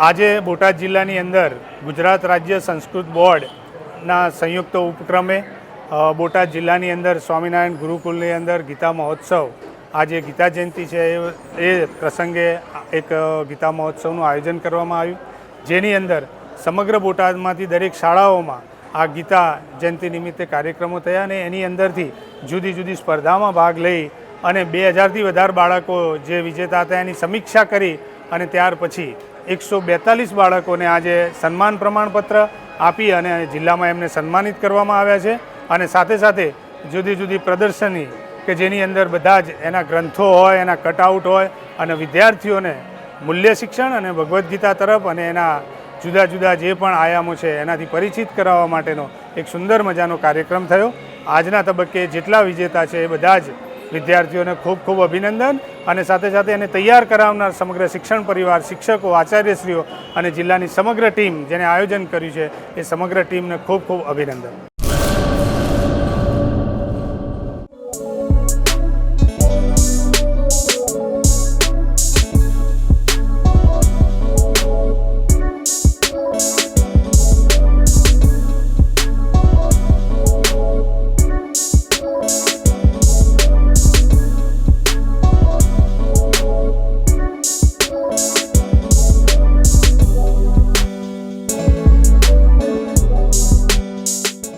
આજે બોટાદ જિલ્લાની અંદર ગુજરાત રાજ્ય સંસ્કૃત બોર્ડના સંયુક્ત ઉપક્રમે બોટાદ જિલ્લાની અંદર સ્વામિનારાયણ ગુરુકુલની અંદર ગીતા મહોત્સવ, આજે ગીતા જયંતિ છે એ- પ્રસંગે એક ગીતા મહોત્સવનું આયોજન કરવામાં આવ્યું. જેની અંદર સમગ્ર બોટાદમાંથી દરેક શાળાઓમાં આ ગીતા જયંતિ નિમિત્તે કાર્યક્રમો થયા અને એની અંદરથી જુદી જુદી સ્પર્ધામાં ભાગ લઈ અને બે હજારથી વધારે બાળકો જે વિજેતા હતા એની સમીક્ષા કરી અને ત્યાર પછી એકસો બેતાલીસ બાળકોને આજે સન્માન પ્રમાણપત્ર આપી અને જિલ્લામાં એમને સન્માનિત કરવામાં આવ્યા છે. અને સાથે સાથે જુદી જુદી પ્રદર્શની કે જેની અંદર બધા જ એના ગ્રંથો હોય, એના કટઆઉટ હોય અને વિદ્યાર્થીઓને મૂલ્ય શિક્ષણ અને ભગવદ્ ગીતા તરફ અને એના જુદા જુદા જે પણ આયામો છે એનાથી પરિચિત કરાવવા માટેનો એક સુંદર મજાનો કાર્યક્રમ થયો. આજના તબક્કે જેટલા વિજેતા છે એ બધા જ વિદ્યાર્થીઓને ખૂબ ખૂબ અભિનંદન અને સાથે સાથે એને તૈયાર કરાવનાર સમગ્ર શિક્ષણ પરિવાર, શિક્ષકો, આચાર્યશ્રીઓ અને જિલ્લાની સમગ્ર ટીમ જેને આયોજન કર્યું છે, એ સમગ્ર ટીમને ખૂબ ખૂબ અભિનંદન.